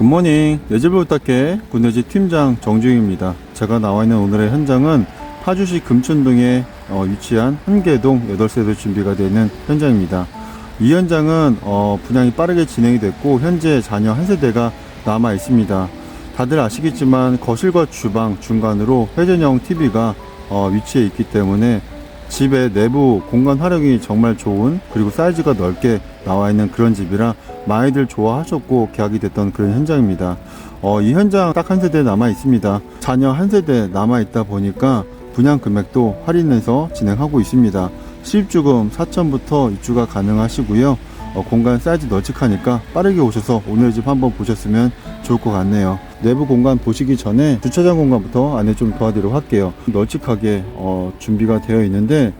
굿모닝. 내집을 부탁해. 군내지 팀장 정주영입니다. 제가 나와 있는 오늘의 현장은 파주시 금천동에 어, 위치한 한계동 8세대 준비가 되어 있는 현장입니다. 이 현장은 어, 분양이 빠르게 진행이 됐고 현재 자녀 한 세대가 남아 있습니다. 다들 아시겠지만 거실과 주방 중간으로 회전형 TV가 어, 위치해 있기 때문에 집의 내부 공간 활용이 정말 좋은 그리고 사이즈가 넓게 나와 있는 그런 집이라 많이들 좋아하셨고 계약이 됐던 그런 현장입니다. 어, 이 현장 딱 한 세대 남아 있습니다. 자녀 한 세대 남아 있다 보니까 분양 금액도 할인해서 진행하고 있습니다. 실입주금 4천부터 입주가 가능하시고요. 어, 공간 사이즈 널찍하니까 빠르게 오셔서 오늘 집 한번 보셨으면 좋을 것 같네요. 내부 공간 보시기 전에 주차장 공간부터 안에 좀 도와드리도록 할게요. 널찍하게 어, 준비가 되어 있는데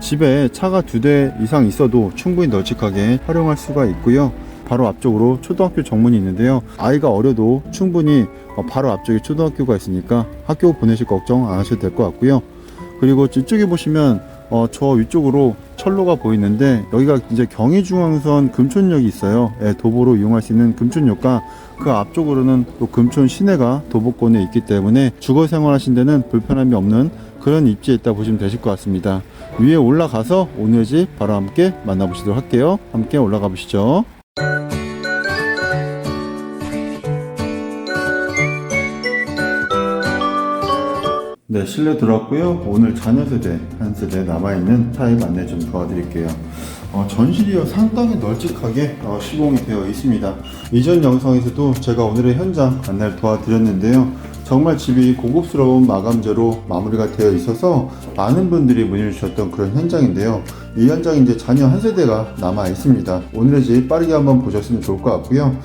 집에 차가 두 대 이상 있어도 충분히 널찍하게 활용할 수가 있고요. 바로 앞쪽으로 초등학교 정문이 있는데요. 아이가 어려도 충분히 어, 바로 앞쪽에 초등학교가 있으니까 학교 보내실 걱정 안 하셔도 될 것 같고요. 그리고 이쪽에 보시면 어, 저 위쪽으로 철로가 보이는데 여기가 이제 경의중앙선 금촌역이 있어요. 예, 도보로 이용할 수 있는 금촌역과 그 앞쪽으로는 또 금촌 시내가 도보권에 있기 때문에 주거 생활하신 데는 불편함이 없는 그런 입지에 있다 보시면 되실 것 같습니다. 위에 올라가서 오늘 집 바로 함께 만나보시도록 할게요. 함께 올라가 보시죠. 네, 실내 들어왔고요. 오늘 자녀 세대 한 세대 남아있는 타입 안내 좀 도와드릴게요. 어, 전실이요 상당히 널찍하게 어, 시공이 되어 있습니다. 이전 영상에서도 제가 오늘의 현장 안내를 도와드렸는데요. 정말 집이 고급스러운 마감재로 마무리가 되어 있어서 많은 분들이 문의를 주셨던 그런 현장인데요. 이 현장에 이제 자녀 한 세대가 남아 있습니다. 오늘의 집 빠르게 한번 보셨으면 좋을 것 같고요.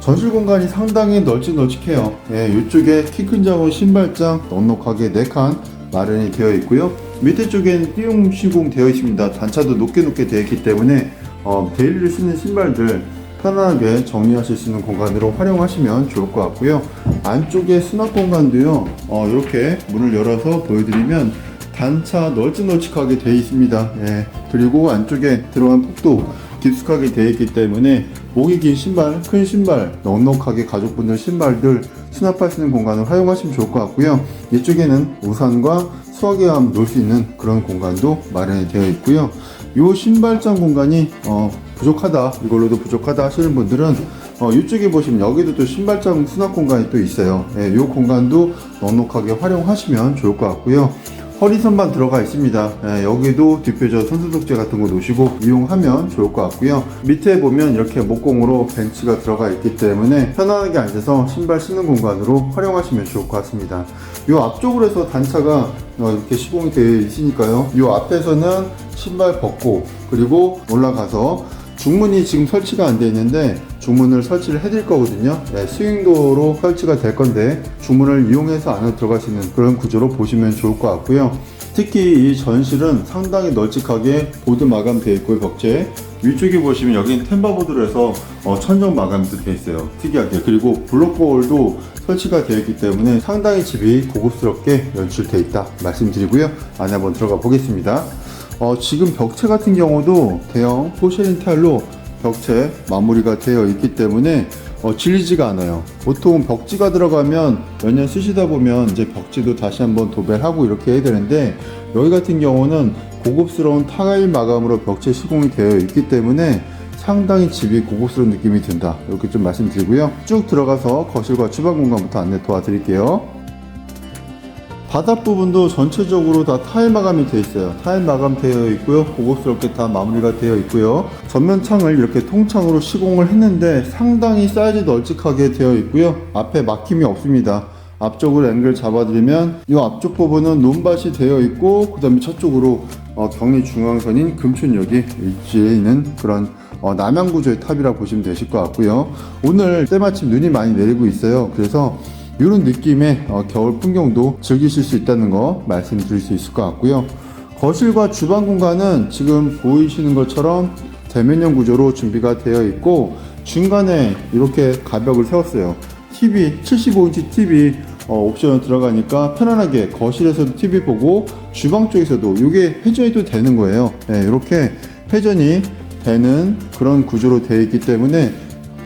전실 공간이 상당히 널찍널찍해요. 예, 이쪽에 키큰 자원 신발장 넉넉하게 4칸 마련이 되어 있고요. 밑에 쪽엔 띄움 시공 되어 있습니다. 단차도 높게 높게 되어 있기 때문에 어, 데일리를 쓰는 신발들 편안하게 정리하실 수 있는 공간으로 활용하시면 좋을 것 같고요. 안쪽에 수납 공간도요. 어, 이렇게 문을 열어서 보여드리면 단차 널찍널찍하게 되어 있습니다. 예, 그리고 안쪽에 들어간 폭도 깊숙하게 되어 있기 때문에 목이 긴 신발, 큰 신발, 넉넉하게 가족분들 신발들 수납할 수 있는 공간을 활용하시면 좋을 것 같고요. 이쪽에는 우산과 수화기함 놓을 수 있는 그런 공간도 마련이 되어 있고요. 이 신발장 공간이 어, 부족하다, 이걸로도 부족하다 하시는 분들은 어, 이쪽에 보시면 여기도 또 신발장 수납 공간이 또 있어요. 이 공간도 넉넉하게 활용하시면 좋을 것 같고요. 허리선반 들어가 있습니다. 예, 여기도 뒷표저 손소독제 같은 거 놓으시고 이용하면 좋을 것 같고요. 밑에 보면 이렇게 목공으로 벤치가 들어가 있기 때문에 편안하게 앉아서 신발 신는 공간으로 활용하시면 좋을 것 같습니다. 이 앞쪽으로 해서 단차가 어, 이렇게 시공이 되어 있으니까요. 이 앞에서는 신발 벗고 그리고 올라가서 중문이 지금 설치가 안 돼 있는데 중문을 설치를 해드릴 거거든요. 네, 스윙도로 설치가 될 건데 중문을 이용해서 안으로 있는 그런 구조로 보시면 좋을 것 같고요. 특히 이 전실은 상당히 널찍하게 보드 마감되어 있고요, 벽체. 위쪽에 보시면 여기는 템바보드로 해서 어, 천정 마감도 되어 있어요. 특이하게. 그리고 블록볼도 설치가 되어 있기 때문에 상당히 집이 고급스럽게 연출되어 있다 말씀드리고요. 안에 한번 들어가 보겠습니다. 어, 지금 벽체 같은 경우도 대형 포쉐린 타일로 벽체 마무리가 되어 있기 때문에 어, 질리지가 않아요. 보통 벽지가 들어가면 몇 년 쓰시다 보면 이제 벽지도 다시 한번 도배를 하고 이렇게 해야 되는데 여기 같은 경우는 고급스러운 타일 마감으로 벽체 시공이 되어 있기 때문에 상당히 집이 고급스러운 느낌이 든다. 이렇게 좀 말씀드리고요. 쭉 들어가서 거실과 주방 공간부터 안내 도와드릴게요. 바닥 부분도 전체적으로 다 타일 마감이 되어 있어요. 타일 마감 되어 있고요. 고급스럽게 다 마무리가 되어 있고요. 전면 창을 이렇게 통창으로 시공을 했는데 상당히 사이즈 널찍하게 되어 있고요. 앞에 막힘이 없습니다. 앞쪽으로 앵글 잡아드리면 이 앞쪽 부분은 논밭이 되어 있고 그 다음에 저쪽으로 어, 경리 중앙선인 금촌역이 위치해 있는 그런 어, 남양 구조의 탑이라 보시면 되실 것 같고요. 오늘 때마침 눈이 많이 내리고 있어요. 그래서 이런 느낌의 어, 겨울 풍경도 즐기실 수 있다는 거 말씀드릴 수 있을 것 같고요. 거실과 주방 공간은 지금 보이시는 것처럼 대면형 구조로 준비가 되어 있고 중간에 이렇게 가벽을 세웠어요. TV 75인치 TV 어, 옵션 들어가니까 편안하게 거실에서도 TV 보고 주방 쪽에서도 이게 회전이 또 되는 거예요. 네, 이렇게 회전이 되는 그런 구조로 되어 있기 때문에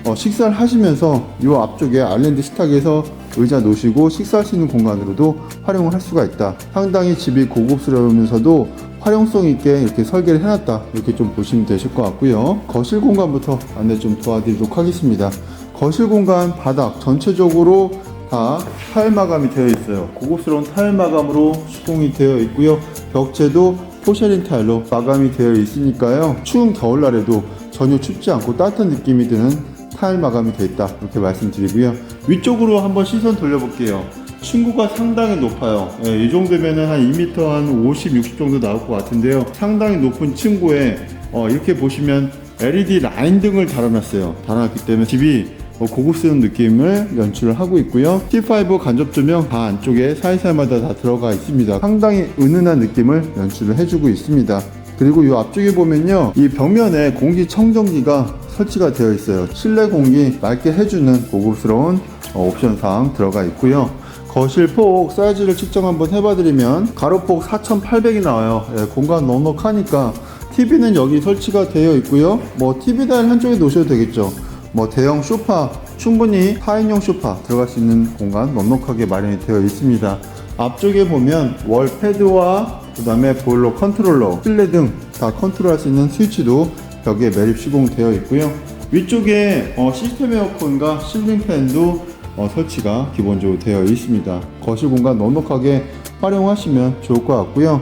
어, 식사를 하시면서 이 앞쪽에 아일랜드 식탁에서 의자 놓으시고 식사할 수 있는 공간으로도 활용을 할 수가 있다. 상당히 집이 고급스러우면서도 활용성 있게 이렇게 설계를 해놨다. 이렇게 좀 보시면 되실 것 같고요. 거실 공간부터 안내 좀 도와드리도록 하겠습니다. 거실 공간 바닥 전체적으로 다 타일 마감이 되어 있어요. 고급스러운 타일 마감으로 시공이 되어 있고요. 벽체도 포샤린 타일로 마감이 되어 있으니까요. 추운 겨울날에도 전혀 춥지 않고 따뜻한 느낌이 드는 타일 마감이 되어 있다. 이렇게 말씀드리고요. 위쪽으로 한번 시선 돌려볼게요. 층고가 상당히 높아요. 예, 이 정도면은 한 2m 한 50, 60 정도 나올 것 같은데요. 상당히 높은 층고에 어, 이렇게 보시면 LED 라인 등을 달아놨어요. 달아놨기 때문에 집이 어, 고급스러운 느낌을 연출을 하고 있고요. T5 간접 조명 다 안쪽에 사이사이마다 다 들어가 있습니다. 상당히 은은한 느낌을 연출을 해주고 있습니다. 그리고 이 앞쪽에 보면요, 이 벽면에 공기 청정기가 설치가 되어 있어요. 실내 공기 맑게 해주는 고급스러운 어, 옵션 사항 들어가 있고요. 거실 폭 사이즈를 측정 한번 해봐드리면 가로폭 4,800이 나와요. 예, 공간 넉넉하니까 TV는 여기 설치가 되어 있고요. 뭐 TV 다일 한쪽에 놓으셔도 되겠죠. 뭐 대형 소파 충분히 4인용 소파 들어갈 수 있는 공간 넉넉하게 마련이 되어 있습니다. 앞쪽에 보면 월 패드와 그 다음에 보일러 컨트롤러, 실내 등 다 컨트롤할 수 있는 스위치도 벽에 매립 시공되어 있고요. 위쪽에 어, 시스템 에어컨과 실링 팬도 어, 설치가 기본적으로 되어 있습니다. 거실 공간 넉넉하게 활용하시면 좋을 것 같고요.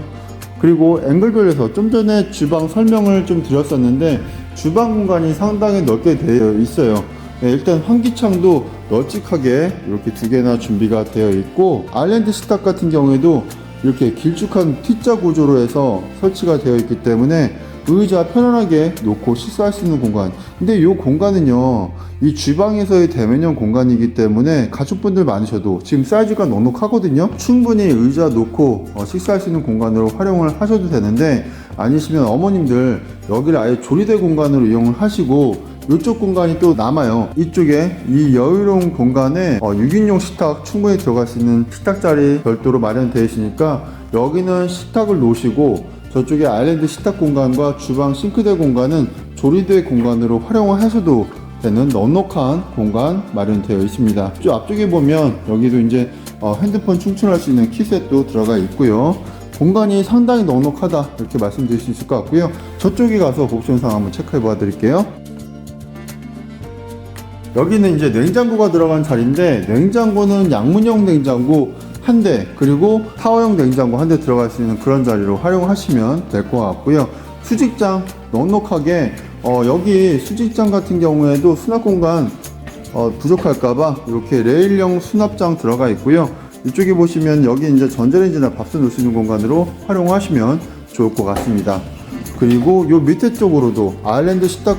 그리고 앵글별에서 좀 전에 주방 설명을 좀 드렸었는데 주방 공간이 상당히 넓게 되어 있어요. 네, 일단 환기창도 널찍하게 이렇게 두 개나 준비가 되어 있고 아일랜드 식탁 같은 경우에도 이렇게 길쭉한 T자 구조로 해서 설치가 되어 있기 때문에 의자 편안하게 놓고 식사할 수 있는 공간. 근데 이 공간은요, 이 주방에서의 대면형 공간이기 때문에 가족분들 많으셔도 지금 사이즈가 넉넉하거든요. 충분히 의자 놓고 어, 식사할 수 있는 공간으로 활용을 하셔도 되는데 아니시면 어머님들 여기를 아예 조리대 공간으로 이용을 하시고 이쪽 공간이 또 남아요. 이쪽에 이 여유로운 공간에 어, 6인용 식탁 충분히 들어갈 수 있는 식탁 자리 별도로 마련되어 있으니까 여기는 식탁을 놓으시고 저쪽에 아일랜드 식탁 공간과 주방 싱크대 공간은 조리대 공간으로 활용을 하셔도 되는 넉넉한 공간 마련되어 있습니다. 저 앞쪽에 보면 여기도 이제 어, 핸드폰 충전할 수 있는 키셋도 들어가 있고요. 공간이 상당히 넉넉하다 이렇게 말씀드릴 수 있을 것 같고요. 저쪽에 가서 옵션상 한번 체크해 봐 드릴게요. 여기는 이제 냉장고가 들어간 자리인데 냉장고는 양문형 냉장고 한 대 그리고 타워형 냉장고 한 대 들어갈 수 있는 그런 자리로 활용하시면 될 것 같고요. 수직장 넉넉하게 어, 여기 수직장 같은 경우에도 수납 공간 어, 부족할까봐 이렇게 레일형 수납장 들어가 있고요. 이쪽에 보시면 여기 이제 전자레인지나 밥솥 넣을 수 있는 공간으로 활용하시면 좋을 것 같습니다. 그리고 요 밑에 쪽으로도 아일랜드 식탁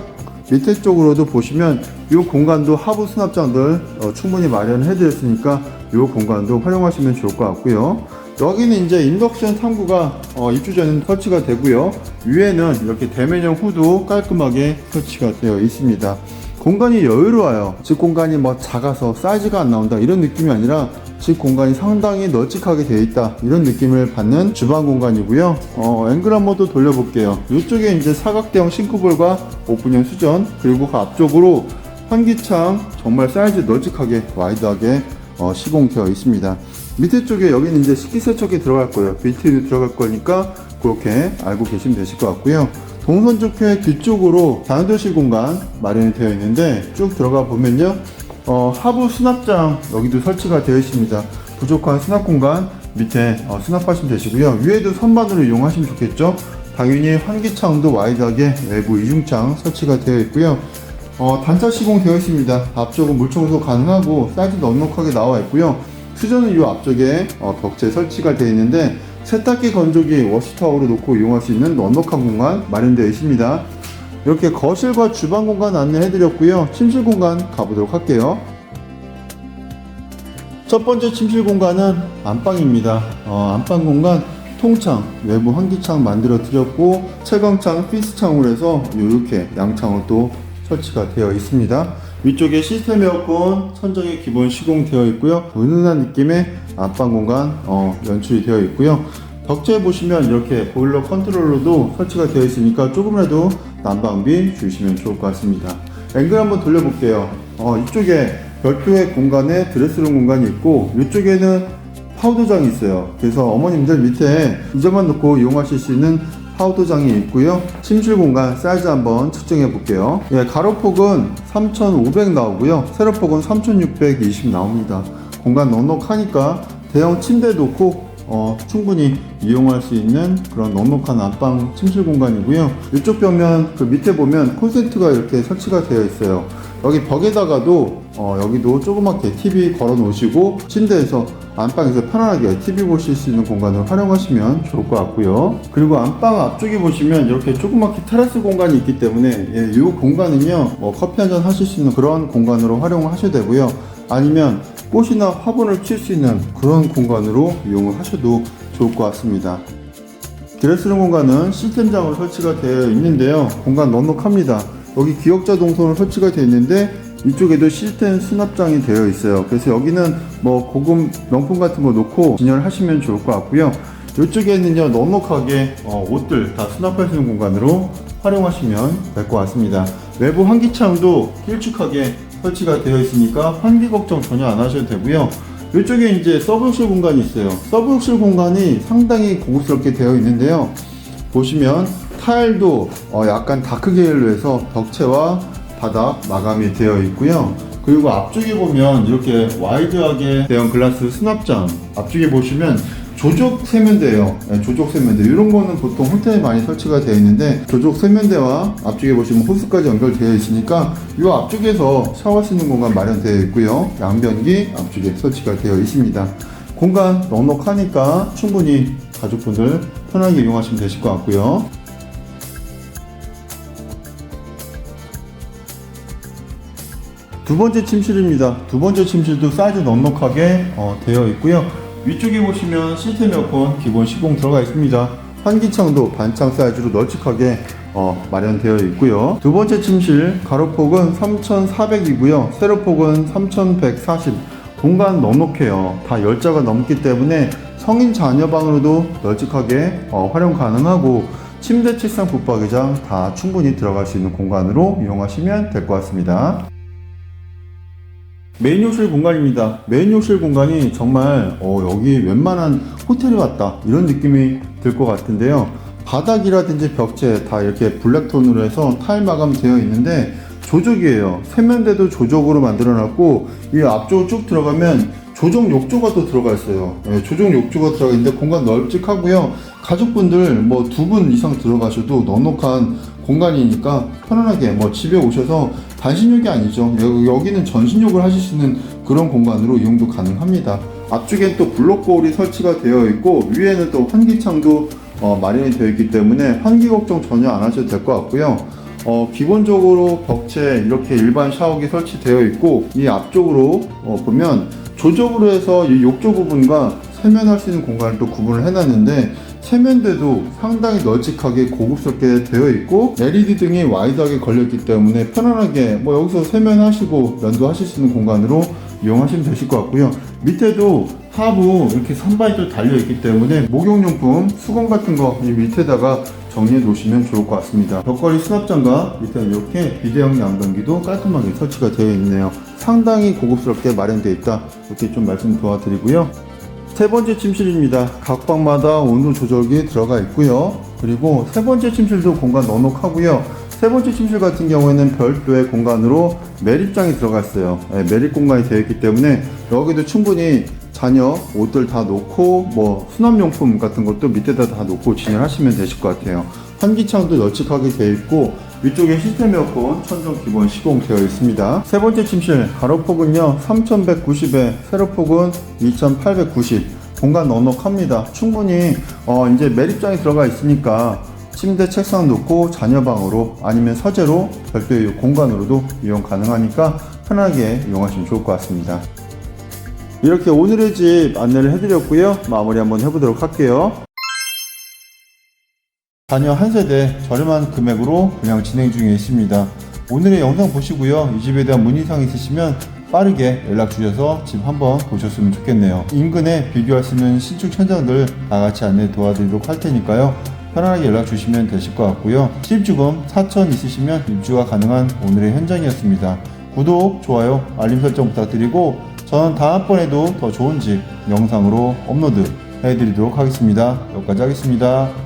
밑에 쪽으로도 보시면 이 공간도 하부 수납장들 어, 충분히 마련해 드렸으니까 이 공간도 활용하시면 좋을 것 같고요. 여기는 이제 인덕션 탐구가 어, 입주 전에 설치가 되고요. 위에는 이렇게 대면형 후도 깔끔하게 설치가 되어 있습니다. 공간이 여유로워요. 집 공간이 뭐 작아서 사이즈가 안 나온다 이런 느낌이 아니라 집 공간이 상당히 널찍하게 되어 있다 이런 느낌을 받는 주방 공간이고요. 어, 앵글 한 번 더 돌려볼게요. 이쪽에 이제 사각대형 싱크볼과 오픈형 수전 그리고 그 앞쪽으로 환기창 정말 사이즈 널찍하게 와이드하게 어, 시공되어 있습니다. 밑에 쪽에 여기는 이제 식기세척기 들어갈 거예요. 빌트인이 들어갈 거니까 그렇게 알고 계시면 되실 것 같고요. 동선 좋게 뒤쪽으로 단도실 공간 마련이 되어 있는데 쭉 들어가 보면요. 어, 하부 수납장 여기도 설치가 되어 있습니다. 부족한 수납 공간 밑에 어, 수납하시면 되시고요. 위에도 선반으로 이용하시면 좋겠죠. 당연히 환기창도 와이드하게 외부 이중창 설치가 되어 있고요. 어, 단차 시공 되어 있습니다. 앞쪽은 물 청소 가능하고 사이즈 넉넉하게 나와 있고요. 수전은 이 앞쪽에 어, 벽체 설치가 되어 있는데 세탁기 건조기 워시타워로 놓고 이용할 수 있는 넉넉한 공간 마련되어 있습니다. 이렇게 거실과 주방 공간 안내해 드렸고요. 침실 공간 가보도록 할게요. 첫 번째 침실 공간은 안방입니다. 어, 안방 공간 통창, 외부 환기창 만들어 드렸고 채광창, 피스창으로 해서 이렇게 양창으로 또 설치가 되어 있습니다. 위쪽에 시스템 에어컨 천정에 기본 시공되어 있고요. 은은한 느낌의 안방 공간 어, 연출이 되어 있고요. 벽체에 보시면 이렇게 보일러 컨트롤러도 설치가 되어 있으니까 조금이라도 난방비 주시면 좋을 것 같습니다. 앵글 한번 돌려볼게요. 어, 이쪽에 별도의 공간에 드레스룸 공간이 있고 이쪽에는 파우더장이 있어요. 그래서 어머님들 밑에 이점만 놓고 이용하실 수 있는 파우더장이 있고요. 침실 공간 사이즈 한번 측정해 볼게요. 예, 가로폭은 3,500 나오고요. 세로폭은 3,620 나옵니다. 공간 넉넉하니까 대형 침대 놓고 어, 충분히 이용할 수 있는 그런 넉넉한 안방 침실 공간이고요. 이쪽 벽면 그 밑에 보면 콘센트가 이렇게 설치가 되어 있어요. 여기 벽에다가도 어, 여기도 조그맣게 TV 걸어 놓으시고 침대에서 안방에서 편안하게 TV 보실 수 있는 공간을 활용하시면 좋을 것 같고요. 그리고 안방 앞쪽에 보시면 이렇게 조그맣게 테라스 공간이 있기 때문에 예, 이 공간은요 뭐 커피 한 잔 하실 수 있는 그런 공간으로 활용을 하셔도 되고요. 아니면 꽃이나 화분을 칠 수 있는 그런 공간으로 이용을 하셔도 좋을 것 같습니다. 드레스룸 공간은 시스템장으로 설치가 되어 있는데요. 공간 넉넉합니다. 여기 기역자 동선으로 설치가 되어 있는데 이쪽에도 시스템 수납장이 되어 있어요. 그래서 여기는 뭐 고급 명품 같은 거 놓고 진열하시면 좋을 것 같고요. 이쪽에는요 넉넉하게 어, 옷들 다 수납할 수 있는 공간으로 활용하시면 될 것 같습니다. 외부 환기창도 길쭉하게 설치가 되어 있으니까 환기 걱정 전혀 안 하셔도 되고요. 이쪽에 이제 서브욕실 공간이 있어요. 서브욕실 공간이 상당히 고급스럽게 되어 있는데요. 보시면 타일도 어, 약간 다크 계열로 해서 벽체와 바닥 마감이 되어 있고요. 그리고 앞쪽에 보면 이렇게 와이드하게 대형 글라스 수납장 앞쪽에 보시면 조족 세면대예요. 네, 조족 세면대 이런 거는 보통 호텔에 많이 설치가 되어 있는데 조족 세면대와 앞쪽에 보시면 호스까지 연결되어 있으니까 이 앞쪽에서 샤워할 수 있는 공간 마련되어 있고요. 양변기 앞쪽에 설치가 되어 있습니다. 공간 넉넉하니까 충분히 가족분들 편하게 이용하시면 되실 것 같고요. 두 번째 침실입니다. 두 번째 침실도 사이즈 넉넉하게 어, 되어 있고요. 위쪽에 보시면 시스템 에어컨 기본 시공 들어가 있습니다. 환기창도 반창 사이즈로 널찍하게 어, 마련되어 있고요. 두 번째 침실 가로폭은 3,400이고요. 세로폭은 3,140. 공간 넉넉해요. 다 10자가 넘기 때문에 성인 자녀 방으로도 널찍하게 어, 활용 가능하고 침대, 책상, 붙박이장 다 충분히 들어갈 수 있는 공간으로 이용하시면 될 것 같습니다. 메인 욕실 공간입니다. 메인 욕실 공간이 정말 어, 여기 웬만한 호텔에 왔다 이런 느낌이 들 것 같은데요. 바닥이라든지 벽체 다 이렇게 블랙톤으로 해서 타일 마감 되어 있는데 조적이에요. 세면대도 조적으로 만들어 놨고 이 앞쪽으로 쭉 들어가면 조정 욕조가 또 들어가 있어요. 예, 조정 욕조가 들어가 있는데 공간 널찍하고요. 가족분들 뭐 두 분 이상 들어가셔도 넉넉한 공간이니까 편안하게 뭐 집에 오셔서 단신욕이 아니죠. 여- 여기는 전신욕을 하실 수 있는 그런 공간으로 이용도 가능합니다. 앞쪽엔 또 블록 거울이 설치가 되어 있고 위에는 또 환기창도 어, 마련이 되어 있기 때문에 환기 걱정 전혀 안 하셔도 될 것 같고요. 어, 기본적으로 벽체 이렇게 일반 샤워기 설치되어 있고 이 앞쪽으로 어, 보면 조적으로 해서 이 욕조 부분과 세면할 수 있는 공간을 또 구분을 해놨는데 세면대도 상당히 널찍하게 고급스럽게 되어 있고 LED 등이 와이드하게 걸렸기 때문에 편안하게 뭐 여기서 세면하시고 면도하실 수 있는 공간으로 이용하시면 되실 것 같고요. 밑에도 하부 이렇게 선반이 또 달려 있기 때문에 목욕용품, 수건 같은 거 이 밑에다가 정리해 놓으시면 좋을 것 같습니다. 벽걸이 수납장과 밑에 이렇게 비대형 양변기도 깔끔하게 설치가 되어 있네요. 상당히 고급스럽게 마련되어 있다. 이렇게 좀 말씀 도와드리고요. 세 번째 침실입니다. 각 방마다 온도 조절기 들어가 있고요. 그리고 세 번째 침실도 공간 넉넉하고요. 세 번째 침실 같은 경우에는 별도의 공간으로 매립장이 들어가 있어요. 네, 매립 공간이 되어 있기 때문에 여기도 충분히 자녀 옷들 다 놓고 뭐 수납용품 같은 것도 밑에다 다 놓고 진열하시면 되실 것 같아요. 환기창도 널찍하게 되어 있고 위쪽에 시스템 에어컨 천정 기본 시공되어 있습니다. 세 번째 침실 가로폭은요 3190에 세로폭은 2890 공간 넉넉합니다. 충분히 어, 이제 매립장이 들어가 있으니까 침대 책상 놓고 자녀방으로 아니면 서재로 별도의 공간으로도 이용 가능하니까 편하게 이용하시면 좋을 것 같습니다. 이렇게 오늘의 집 안내를 해드렸고요. 마무리 한번 해보도록 할게요. 자녀 한 세대 저렴한 금액으로 분양 진행 중에 있습니다. 오늘의 영상 보시고요. 이 집에 대한 문의사항 있으시면 빠르게 연락 주셔서 집 한번 보셨으면 좋겠네요. 인근에 비교할 수 있는 신축 현장들 나같이 안내 도와드리도록 할 테니까요. 편안하게 연락 주시면 되실 것 같고요. 실주금 4천 있으시면 입주가 가능한 오늘의 현장이었습니다. 구독, 좋아요, 알림 설정 부탁드리고 저는 다음번에도 더 좋은 집 영상으로 업로드 해드리도록 하겠습니다. 여기까지 하겠습니다.